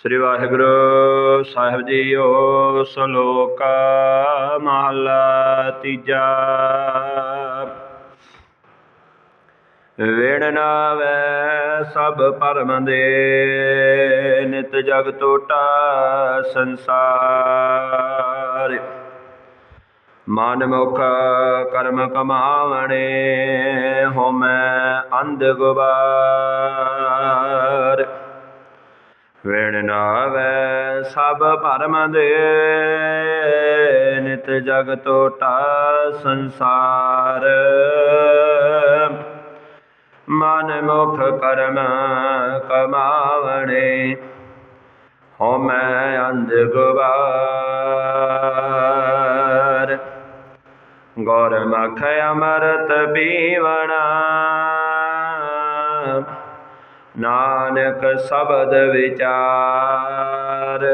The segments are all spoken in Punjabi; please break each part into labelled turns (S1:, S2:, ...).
S1: ਸ੍ਰੀ ਵਾਹਿਗੁਰੂ ਸਾਹਿਬ ਜੀਓ, ਸ਼ਲੋਕ ਮਹਲਾ ਤੀਜਾ। ਵੇਣ ਨਾਵੈ ਸਭ ਪਰਮ ਦੇ, ਨਿਤ ਜਗ ਟੋਟਾ ਸੰਸਾਰ। ਮਨ ਮੁਖ ਕਰਮ ਕਮਾਵਣੇ ਹੋਮੈ ਅੰਧ ਗੁਬਾਰ। ਵੇਣ ਨਾਵੈ ਸਭ ਭਰਮ ਦੇ। ਨਿਤ ਜਗ ਟੋਟਾ ਸੰਸਾਰ। ਮਨ ਮੁਖ ਕਰਮ ਕਮਾਵਣੇ ਹੋ ਮੈਂ ਅੰਧ ਗੁਬਾਰ। ਗੁਰਮੁਖ ਅਮਰਤ ਪੀਵਣਾ। ਨਾਨਕ ਸ਼ਬਦ ਵਿਚਾਰ।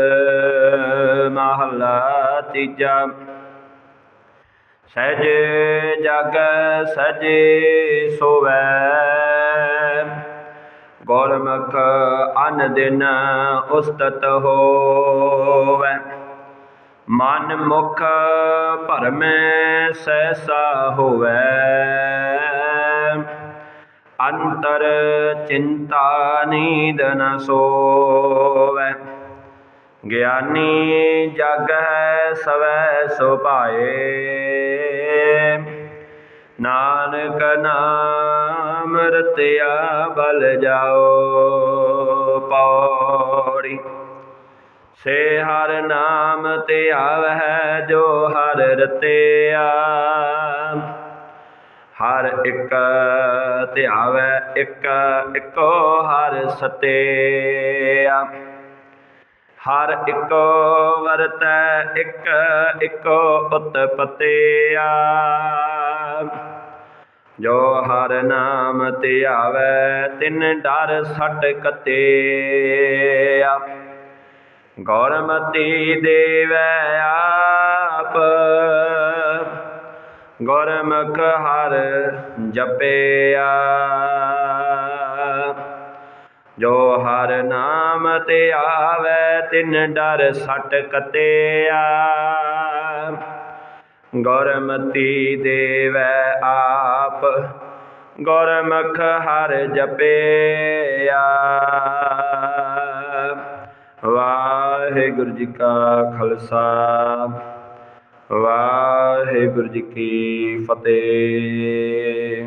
S1: ਮਹਲਾ ਤੀਜਾ। ਸਹਿਜ ਜਗ ਸਜੇ ਸੋਵੈ। ਗੁਰਮੁਖ ਅਨ ਦਿਨ ਉਸਤਤ ਹੋਵੇ। ਮਨ ਮੁਖ ਭਰਮੈ ਸੈਸਾ ਹੋਵੇ। ਅੰਤਰ ਚਿੰਤਾ ਨੀਂਦ ਨ ਸੋਵੈ। ਗਿਆਨੀ ਜਗ ਹੈ ਸਵੈ ਸੁਭਾਏ। ਨਾਨਕ ਨਾਮ ਰਤਿਆ ਬਲ ਜਾਓ ਪੌੜੀ। ਸੇ ਹਰ ਨਾਮ ਤੇ ਆਵਹਿ ਜੋ ਹਰ ਰਤਿਆ। ਹਰ ਇੱਕ ਧਿਆਵੈ ਇੱਕ, ਇੱਕੋ ਹਰ ਸਤਿਆ ਹਰ ਇੱਕੋ ਵਰਤੈ ਇੱਕ, ਇੱਕੋ ਉਤਪਤਿਆ। ਜੋ ਹਰ ਨਾਮ ਧਿਆਵੈ ਤਿਨ ਡਰ ਸਟ ਕਤਿਆ। ਗੌਰਮਤੀ ਦੇਵੈ ਆਪ ਗੁਰਮੁਖ ਹਰ ਜਪਿਆ। ਜੋ ਹਰ ਨਾਮ ਤੇ ਆਵੈ, ਤਿਨ ਡਰ ਸਟ ਕਤਿਆ। ਗੁਰਮਤੀ ਦੇਵੈ ਆਪ ਗੁਰਮੁਖ ਹਰ ਜਪਿਆ। ਵਾਹਿਗੁਰੂ ਜੀ ਕਾ ਖਾਲਸਾ। ਵਾਹਿਗੁਰੂ ਜੀ ਕੀ ਫਤਿਹ।